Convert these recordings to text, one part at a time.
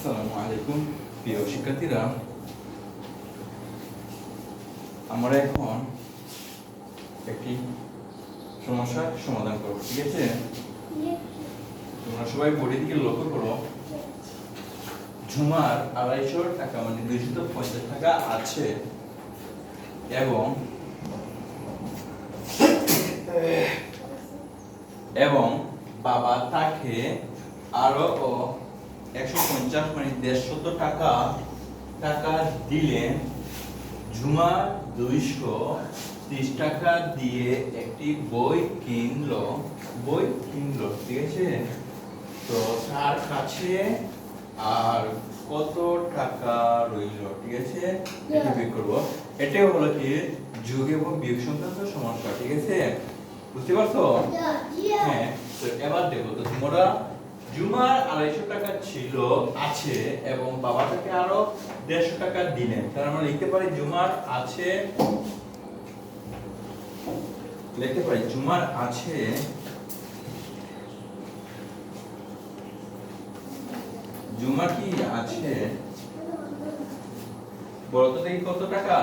আসসালামু আলাইকুম। প্রিয় শিক্ষার্থীরা, আমরা এখন একটি সমস্যার সমাধান করব, ঠিক আছে? তোমরা সবাই বোর্ডের দিকে লক্ষ্য করো। ঝুমার আড়াইশো টাকা মানে দুইশত পঞ্চাশ টাকা আছে। এবং এবং বাবা তাকে আরও একশো পঞ্চাশ মানে দেড়শত টাকা টাকা দিলেন ঝুমা দুইশো ত্রিশ টাকা দিয়ে একটি বই কিনলো বই কিনলো ঠিক আছে? তো তার কাছে আর কত টাকা রইল ঠিক আছে? এটা বের করব। এটাই হলো কি? যোগ এবং বিয়োগ সংক্রান্ত সমস্যা ঠিক আছে? বুঝতে পারছ? হ্যাঁ তো এবার দেখো তো তোমরা জুমার আড়াইশো টাকা ছিল, আছে, এবং বাবা তাকে আরও দেড়শো টাকা দিলেন। তার আমরা লিখতে পারি জুমার আছে, লিখতে পারি জুমার আছে, জুমার কি আছে? বলো তো দেখি কত টাকা?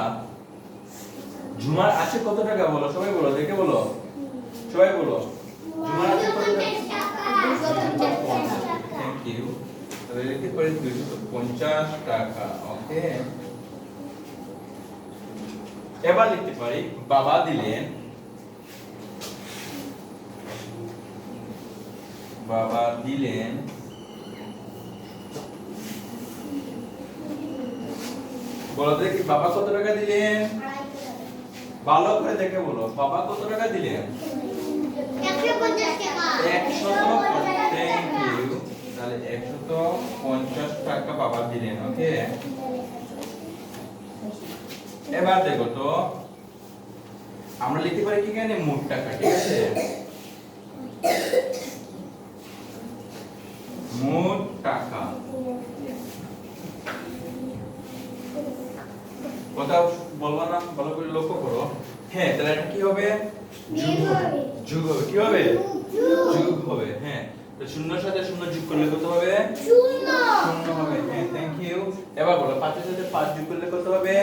জুমার আছে কত টাকা? বলো, সবাই বলো, দেখে বলো। সবাই বলো। জুমার আছে কত টাকা থ্যাংক ইউ তবে লিখতে পারি দুইশো পঞ্চাশ টাকা ওকে? এবার লিখতে পারি বাবা দিলেন বাবা দিলেন বলো দেখি বাবা কত টাকা দিলেন? ভালো করে দেখে বলো বাবা কত টাকা দিলেন? একশত থ্যাংক ইউ তাহলে একশত পঞ্চাশ টাকা বাবা দিলেন ওকে? এবার দেখো তো আমরা লিখতে পারি কি এখানে? মোট টাকা ঠিক আছে? মোট টাকা। কথা বলব না? ভালো করে লক্ষ্য করো। হ্যাঁ তাহলে এটা কি হবে? যুগ হবে। যুগ হবে। কি হবে? যুগ হবে হ্যাঁ। তো শূন্যর সাথে শূন্য যোগ করলে কত হবে? শূন্য। হবে হ্যাঁ থ্যাংক ইউ এবার বলো পাঁচের সাথে পাঁচ যোগ করলে কত হবে?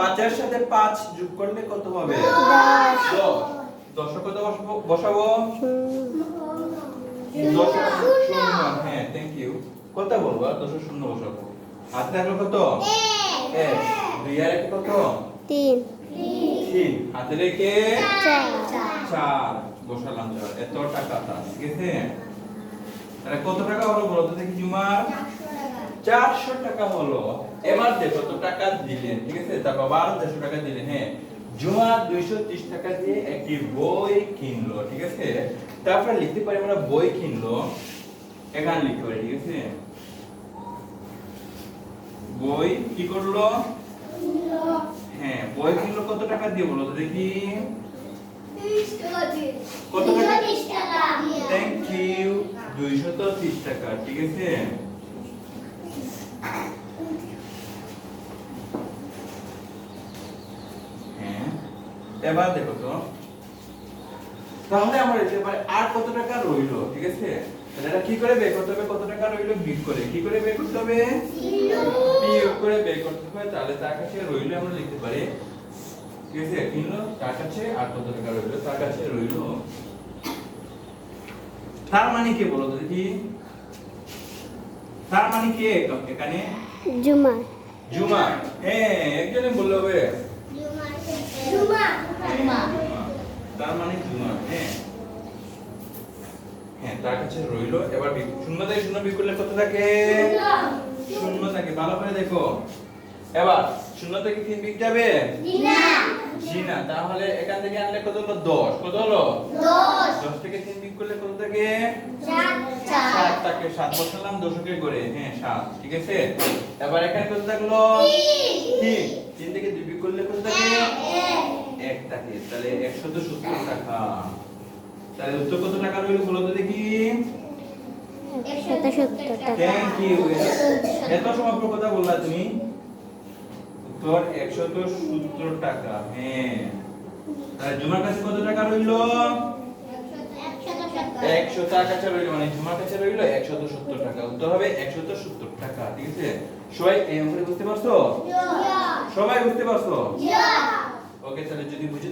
পাঁচের সাথে পাঁচ যোগ করলে কত হবে? দশ। দশ। কত বসাবো? বসাবো দশ শূন্য। হ্যাঁ থ্যাংক ইউ কত বলব? আর দশ শূন্য বসাবো। হাতে থাকল কত? এক। দুই আর এক কত? তিন। তিন। হাতে রেখে চার। চার বসালাম চার। এত টাকা তার ঠিক আছে? তাহলে কত টাকা হলো বলো তো দেখি জুমার। চারশো টাকা হলো। এবার দেখো তো টাকা দিলেন ঠিক আছে? তারপর আবার দেড়শো টাকা দিলেন হ্যাঁ? জুমা দুইশো ত্রিশ টাকা দিয়ে একটি বই কিনলো ঠিক আছে? তারপর লিখতে পারি আমরা বই কিনলো। এখানে লিখতে পারি ঠিক আছে? বই কি করল? হ্যাঁ বই কিনলো কত টাকা দিয়ে বলো তো দেখি। কত টাকা? থ্যাংক ইউ দুইশত ত্রিশ টাকা ঠিক আছে? হ্যাঁ এবার দেখো তো। তাহলে আমরা পারি আর কত টাকা রইল ঠিক আছে? এটা কি করে বের করতে হবে? কত টাকা রইল? বিয়োগ করে। কি করে বের করতে হবে? বিয়োগ করে বের করতে হবে। তাহলে তার কাছে রইল আমরা লিখতে পারি আছে কিনলো তার কাছে আর কত টাকা রইল? তার কাছে রইল তার মানে কি বলো দেখি। তার মানে কে এখানে? জুমা জুমা হ্যাঁ একজনে বললে হবে। তার মানে জুমা হ্যাঁ। হ্যাঁ তার কাছে রইল। এবার শূন্য থেকে শূন্য বিয়োগ করলে কত থাকে শূন্য থাকে ভালো করে দেখো। এবার শূন্য থেকে তিন যাবে? জি না তাহলে এখান থেকে আনলে কত হলো? দশ। কত হলো? দশ। থেকে তিন করলে কত থাকে? সাত থাকে সাত বসালাম দশকে করে। হ্যাঁ সাত। ঠিক আছে? এবার এখানে কত থাকল? তিন। তিন। থেকে দুই করলে কত থাকে? এক। থাকে। তাহলে একশত সত্তর টাকা। তাহলে উত্তর কত টাকা রইল বলো তো দেখি? থ্যাংক ইউ এত সময় কথা বললা তুমি। উত্তর একশত সত্তর টাকা। হ্যাঁ। তাহলে জুমার কাছে কত টাকা রইল? একশো টাকা রইল মানে ঝুমার কাছে রইল একশত সত্তর টাকা। উত্তর হবে একশত সত্তর টাকা ঠিক আছে? সবাই এই অঙ্কটা বুঝতে পারছ? সবাই বুঝতে পারছ? ওকে তাহলে যদি বুঝে